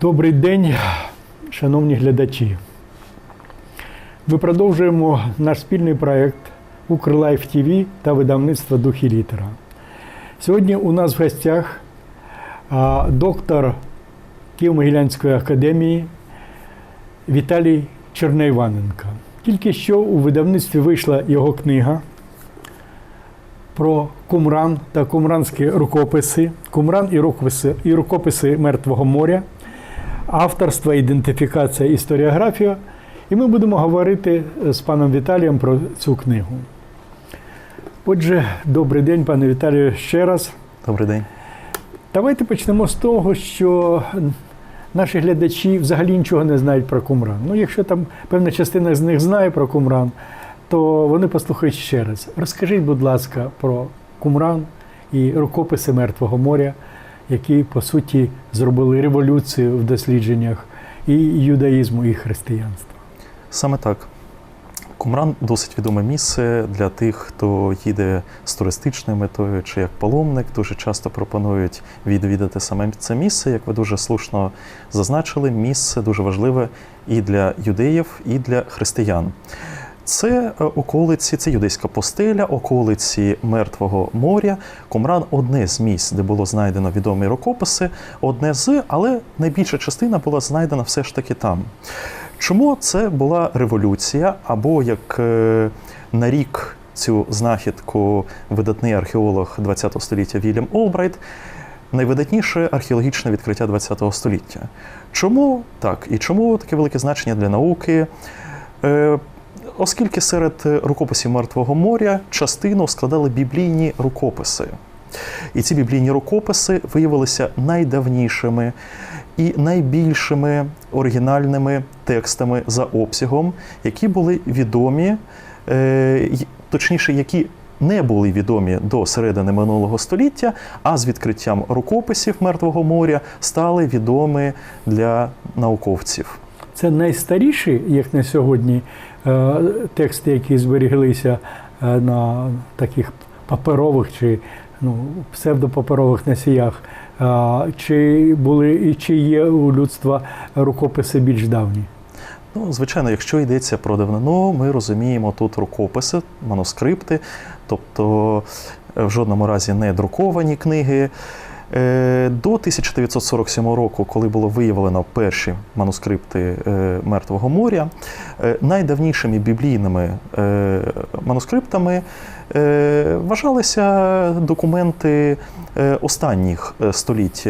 Добрий день, шановні глядачі. Ми продовжуємо наш спільний проєкт Укрлайф ТВ та видавництво Духі літера. Сьогодні у нас в гостях доктор Києво-Могилянської академії Віталій Чернейваненко. Тільки що у видавництві вийшла його книга про Кумран та кумранські рукописи, Кумран і рукописи, і рукописи Мертвого моря, авторство, ідентифікація, історіографія. І ми будемо говорити з паном Віталієм про цю книгу. Отже, добрий день, пане Віталію, ще раз. Добрий день. Давайте почнемо з того, що наші глядачі взагалі нічого не знають про Кумран. Ну, якщо там певна частина з них знає про Кумран, то вони послухають ще раз. Розкажіть, будь ласка, про Кумран і рукописи Мертвого моря, які, по суті, зробили революцію в дослідженнях і юдаїзму, і християнства. Саме так. Кумран досить відоме місце для тих, хто їде з туристичною метою чи як паломник. Дуже часто пропонують відвідати саме це місце. Як ви дуже слушно зазначили, місце дуже важливе і для юдеїв, і для християн. Це е, околиці, це юдейська постеля, околиці Мертвого моря. Кумран одне з місць, де було знайдено відомі рукописи, одне з, але найбільша частина була знайдена все ж таки там. Чому це була революція, або як е, нарік цю знахідку видатний археолог ХХ століття Вільям Олбрайт, найвидатніше археологічне відкриття ХХ століття. Чому так? І чому таке велике значення для науки? Е, Оскільки серед рукописів Мертвого моря частину складали біблійні рукописи. І ці біблійні рукописи виявилися найдавнішими і найбільшими оригінальними текстами за обсягом, які були відомі, е, точніше, які не були відомі до середини минулого століття, а з відкриттям рукописів Мертвого моря стали відомі для науковців. Це найстаріші, як на сьогодні, е, тексти, які зберіглися е, на таких паперових чи ну, псевдопаперових носіях. Е, Чи були і чи є у людства рукописи більш давні? Ну, звичайно, якщо йдеться про давнину, ми розуміємо тут рукописи, манускрипти, тобто е, в жодному разі не друковані книги. Е, До 1947 року, коли було виявлено перші манускрипти е, Мертвого моря, е, найдавнішими біблійними манускриптами вважалися документи останніх століть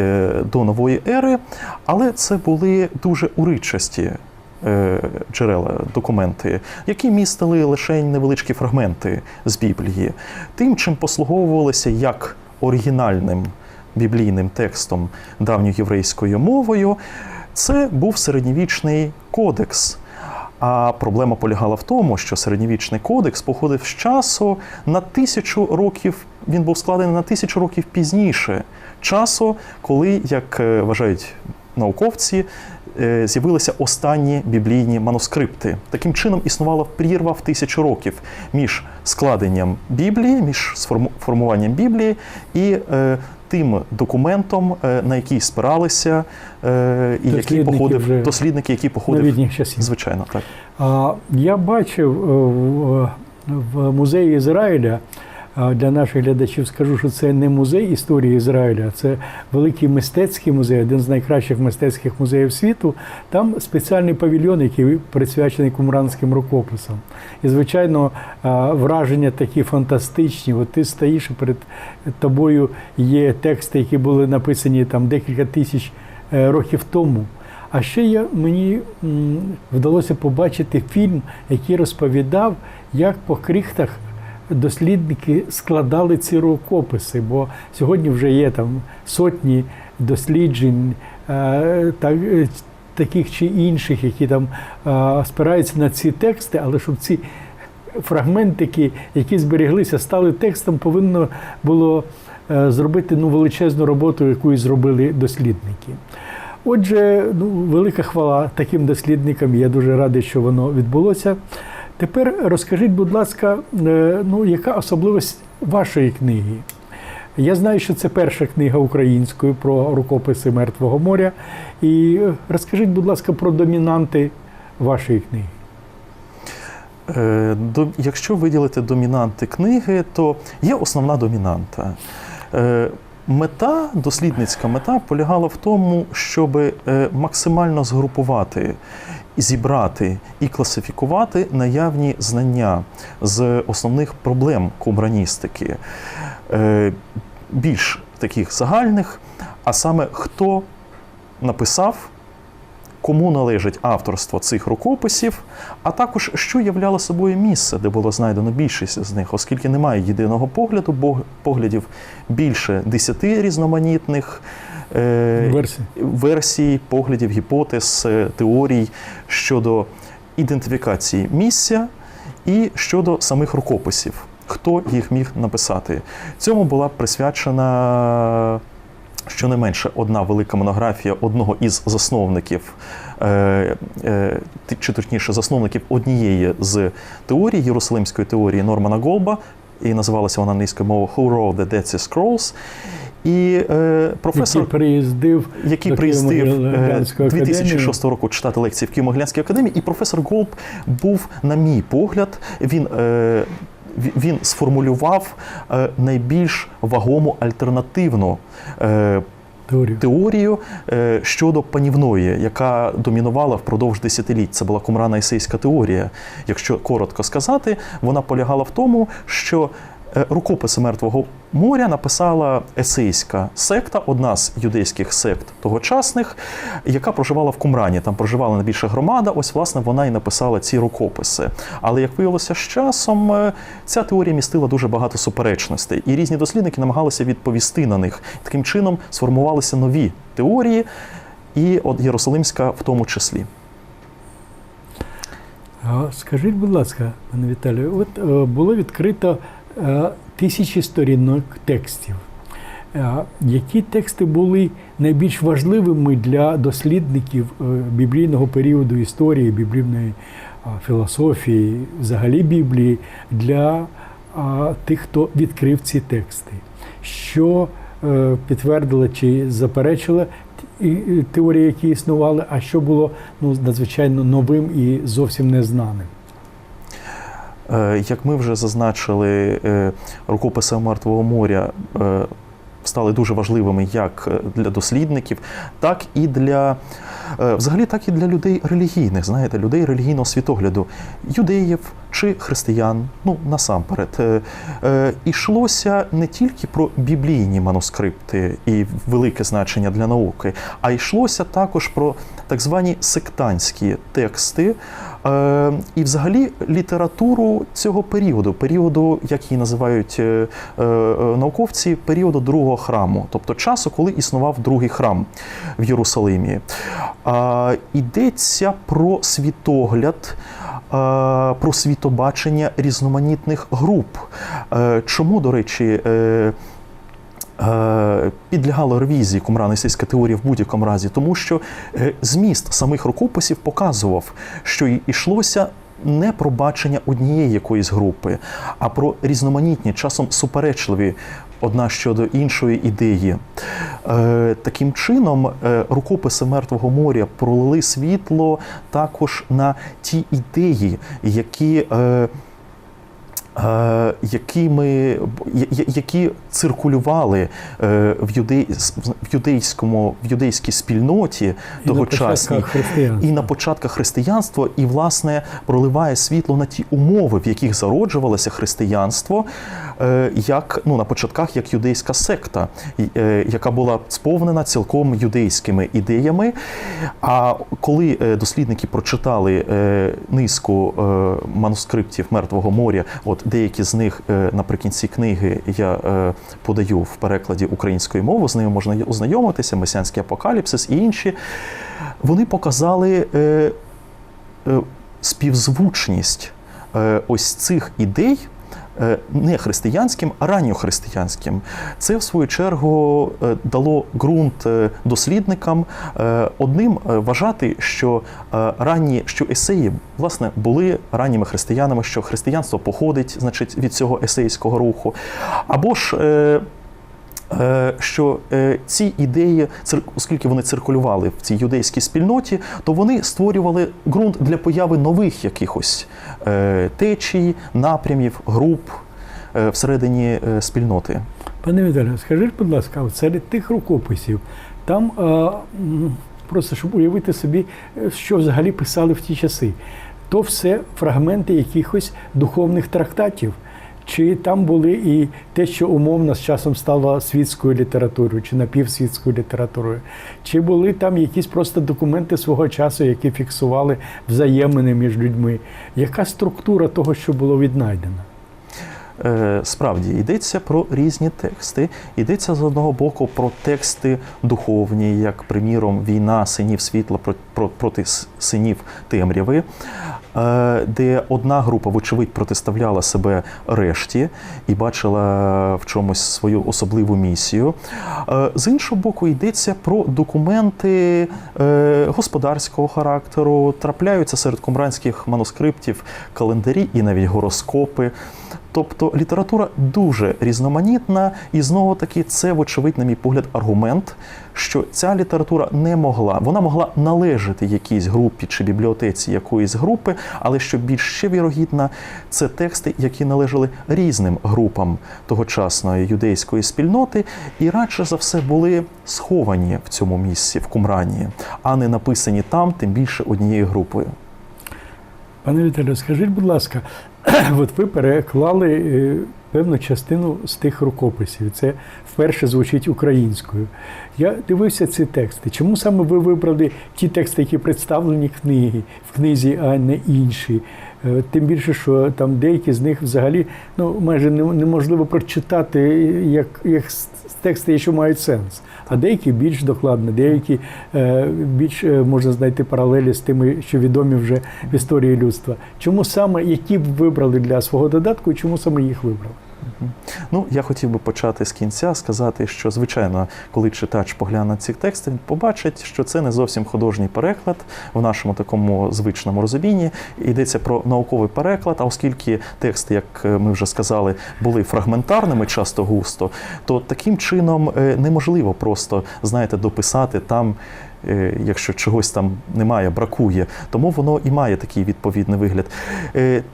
до нової ери, але це були дуже уричасті джерела, документи, які містили лише невеличкі фрагменти з Біблії, тим, чим послуговувалися як оригінальним біблійним текстом давньоєврейською мовою, це був середньовічний кодекс. А проблема полягала в тому, що середньовічний кодекс походив з часу на тисячу років. Він був складений на тисячу років пізніше, часу, коли, як е, вважають науковці, е, з'явилися останні біблійні манускрипти. Таким чином існувала прірва в тисячу років між складенням Біблії, між формуванням Біблії і е, тим документом, е, на який спиралися, е, і який походив вже дослідники, які походив. Часів. Звичайно, так. Я бачив е, в музеї Ізраїля. А Для наших глядачів скажу, що це не музей історії Ізраїля, це великий мистецький музей, один з найкращих мистецьких музеїв світу. Там спеціальний павільйон, який присвячений кумранським рукописам. І, звичайно, враження такі фантастичні. От ти стоїш і перед тобою є тексти, які були написані там декілька тисяч е, років тому. А ще я, мені вдалося побачити фільм, який розповідав, як по крихтах дослідники складали ці рукописи, бо сьогодні вже є там сотні досліджень, е, е, таких чи інших, які там е, спираються на ці тексти, але щоб ці фрагментики, які зберіглися, стали текстом, повинно було зробити ну, величезну роботу, яку і зробили дослідники. Отже, ну, велика хвала таким дослідникам. Я дуже радий, що воно відбулося. Тепер розкажіть, будь ласка, е, ну, яка особливість вашої книги? Я знаю, що це перша книга українською про рукописи Мертвого моря. І е, розкажіть, будь ласка, про домінанти вашої книги. Е, Якщо виділити домінанти книги, то є основна домінанта. Мета, дослідницька мета полягала в тому, щоб е, максимально згрупувати, зібрати і класифікувати наявні знання з основних проблем кумраністики, Е, більш таких загальних, а саме хто написав кому належить авторство цих рукописів, а також що являло собою місце, де було знайдено більшість з них, оскільки немає єдиного погляду, бо поглядів більше десяти різноманітних. е, Версії. версій, поглядів, гіпотез, е, теорій щодо ідентифікації місця і щодо самих рукописів, хто їх міг написати. Цьому була присвячена щонайменше одна велика монографія одного із засновників, е, е, чи точніше засновників однієї з теорій Єрусалимської теорії Нормана Голба, і називалася вона англійською мовою Who Wrote the Dead Sea Scrolls. І е, професор який приїздив який приїздив е, 2006 року читати лекції в Києво-Могилянській академії, і професор Голб був, на мій погляд, він. Е, він сформулював е, найбільш вагому альтернативну е, теорію. теорію е, щодо панівної, яка домінувала впродовж десятиліть. Це була кумрана ісейська теорія. Якщо коротко сказати, вона полягала в тому, що рукописи Мертвого моря написала есейська секта, одна з юдейських сект тогочасних, яка проживала в Кумрані. Там проживала найбільша громада. Ось, власне, вона і написала ці рукописи. Але як виявилося з часом, е, ця теорія містила дуже багато суперечностей, і різні дослідники намагалися відповісти на них. Таким чином сформувалися нові теорії, і от Єрусалимська в тому числі. Скажіть, будь ласка, пане Віталію, от е, було відкрито е, тисячі сторінок текстів. Е, Які тексти були найбільш важливими для дослідників е, біблійного періоду історії, біблійної філософії, взагалі Біблії, для тих, хто відкрив ці тексти? Що е, підтвердило чи і теорії, які існували, а що було ну, надзвичайно новим і зовсім незнаним? Е, Як ми вже зазначили, е, рукописи Мертвого моря е, стали дуже важливими як для дослідників, так і для взагалі, так і для людей релігійних, знаєте, людей релігійного світогляду, юдеїв чи християн, ну насамперед. Ішлося не тільки про біблійні манускрипти і велике значення для науки, а йшлося також про так звані сектантські тексти. Е, і взагалі літературу цього періоду, періоду, як її називають е, е, науковці, періоду другого храму, тобто часу, коли існував другий храм в Єрусалимі. Йдеться про світогляд. Про світобачення різноманітних груп. Чому, до речі, підлягало ревізії кумранистська теорія в будь-якому разі, тому що е, зміст самих рукописів показував, що йшлося не про бачення однієї якоїсь групи, а про різноманітні, часом суперечливі одна щодо іншої ідеї. Е, Таким чином, е, рукописи Мертвого моря пролили світло також на ті ідеї, які. е, е, якими, я- я- які циркулювали е, в, юдей, в, юдейському, в юдейській спільноті І на тогочасній. початках. І на початках християнства, і власне проливає світло на ті умови, в яких зароджувалося християнство, е, як ну на початках як юдейська секта, яка була сповнена цілком юдейськими ідеями. А коли дослідники прочитали низку манускриптів Мертвого моря, от деякі з них е, наприкінці книги я е, подаю в перекладі української мови, з ними можна ознайомитися, месіанський апокаліпсис і інші. Вони показали е, співзвучність ось цих ідей. Е, Не християнським, а ранньохристиянським. Це, в свою чергу, е, дало ґрунт е, дослідникам одним вважати, що ранні що есеї власне були ранніми християнами, що християнство походить, значить, від цього есейського руху. Або ж що е, ці ідеї, оскільки вони циркулювали в цій юдейській спільноті, то вони створювали ґрунт для появи нових якихось е, течій, напрямів, груп е, всередині е, спільноти. Пане Віталію, скажіть, будь ласка, серед тих рукописів, там е, просто щоб уявити собі, е, що взагалі писали в ті часи, то все фрагменти якихось духовних трактатів. Чи там були і те, що умовно з часом стало світською літературою чи напівсвітською літературою? Чи були там якісь просто документи свого часу, які фіксували взаємини між людьми? Яка структура того, що було віднайдено? Е, Справді йдеться про різні тексти. Йдеться з одного боку про тексти духовні, як приміром війна синів світла про- про- проти синів темряви, де одна група, вочевидь, протиставляла себе решті і бачила в чомусь свою особливу місію. Е, З іншого боку, йдеться про документи е, господарського характеру. Трапляються серед кумранських манускриптів календарі і навіть гороскопи. Тобто література дуже різноманітна, і знову таки це, вочевидь, на мій погляд, аргумент, що ця література не могла, вона могла належати якійсь групі чи бібліотеці якоїсь групи, але що більш ще вірогідно, це тексти, які належали різним групам тогочасної юдейської спільноти, і радше за все були сховані в цьому місці, в Кумрані, а не написані там, тим більше однією групою. Пане Віталію, скажіть, будь ласка, от ви переклали е, певну частину з тих рукописів. Це вперше звучить українською. Я дивився ці тексти. Чому саме ви вибрали ті тексти, які представлені в книгі, в книзі, а не інші? Е, Тим більше, що там деякі з них взагалі ну, майже неможливо прочитати як, як тексти, що мають сенс. А деякі більш докладно, деякі е, більш е, можна знайти паралелі з тими, що відомі вже в історії людства. Чому саме які б вибрали для свого додатку, і чому саме їх вибрали? Ну, я хотів би почати з кінця, сказати, що звичайно, коли читач погляне ці тексти, він побачить, що це не зовсім художній переклад в нашому такому звичному розумінні. Йдеться про науковий переклад. А оскільки тексти, як е, ми вже сказали, були фрагментарними, часто густо, то таким чином е, неможливо просто знаєте дописати там. е, Якщо чогось там немає, бракує, тому воно і має такий відповідний вигляд.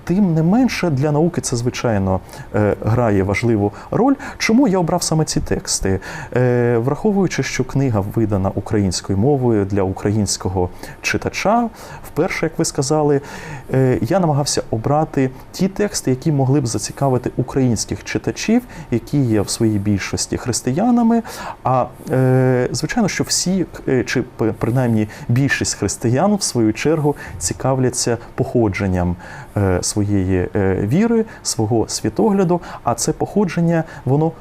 Тим не менше, для науки це звичайно е, грає важливу роль. Чому я обрав саме ці тексти? Е, Враховуючи, що книга видана українською мовою для українського читача, вперше, як ви сказали, е, я намагався обрати ті тексти, які могли б зацікавити українських читачів, які є в своїй більшості християнами. А е, звичайно, що всі, чи принаймні більшість християн, в свою чергу, цікавляться походженням своєї е, віри, свого світогляду, а це походження, воно.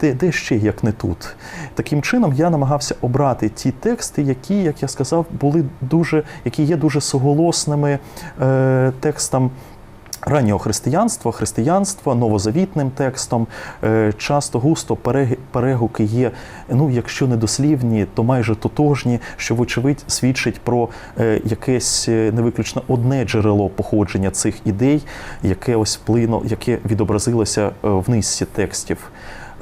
Де, де ще як не тут. Таким чином я намагався обрати ті тексти, які, як я сказав, були дуже, які є дуже суголосними е, текстам раннього християнства, християнства, новозавітним текстом. Е, часто густо перегуки є, ну, якщо не дослівні, то майже тотожні, що, вочевидь, свідчить про е, якесь е, не виключно одне джерело походження цих ідей, яке ось плино, яке відобразилося в низці текстів.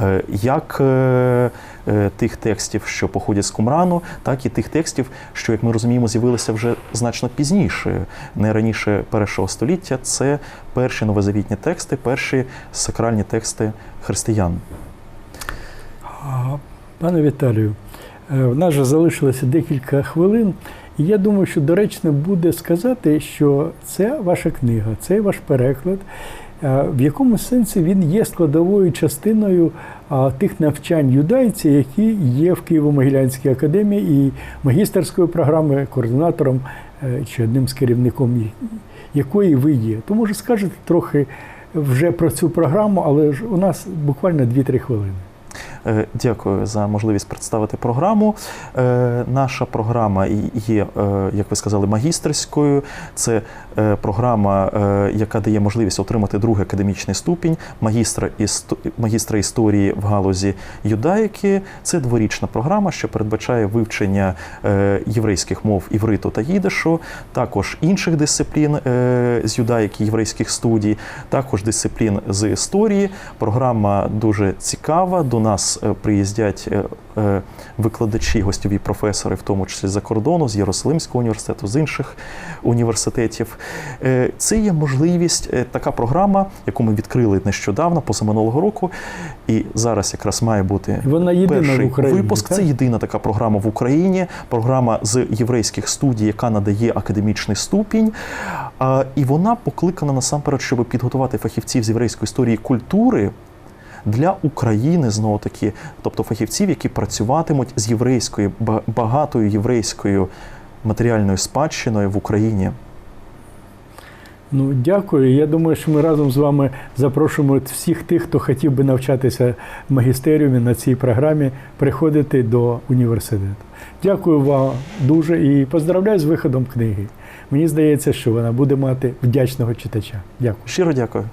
Е, Як е, е, тих текстів, що походять з Кумрану, так і тих текстів, що, як ми розуміємо, з'явилися вже значно пізніше, не раніше першого століття. Це перші новозавітні тексти, перші сакральні тексти християн. Пане Віталію, в нас же залишилося декілька хвилин, і я думаю, що доречно буде сказати, що це ваша книга, це ваш переклад. Е, В якому сенсі він є складовою частиною тих навчань юдайців, які є в Києво-Могилянській академії і магістерської програми, координатором е, чи одним з керівником якої ви є. То може скажете трохи вже про цю програму, але ж у нас буквально 2-3 хвилини. Е, Дякую за можливість представити програму. Е, Наша програма є, е, як ви сказали, магістерською. Це програма, яка дає можливість отримати другий академічний ступінь магістра, магістра історії в галузі юдаїки. Це дворічна програма, що передбачає вивчення єврейських мов івриту та їдишу, також інших дисциплін з юдаїки, єврейських студій, також дисциплін з історії. Програма дуже цікава. До нас нас е, приїздять е, е, викладачі, гостьові професори, в тому числі за кордону, з Єрусалимського університету, з інших університетів. Це є можливість, така програма, яку ми відкрили нещодавно, позаминулого року, і зараз якраз має бути Вона єдина перший в Україні. випуск. так? Це єдина така програма в Україні, програма з єврейських студій, яка надає академічний ступінь. І вона покликана насамперед, щоб підготувати фахівців з єврейської історії і культури. Для України знову таки, тобто фахівців, які працюватимуть з єврейською ба- багатою єврейською матеріальною спадщиною в Україні. Ну, дякую. Я думаю, що ми разом з вами запрошуємо всіх тих, хто хотів би навчатися в магістеріумі на цій програмі, приходити до університету. Дякую вам дуже і поздравляю з виходом книги. Мені здається, що вона буде мати вдячного читача. Дякую. Щиро дякую.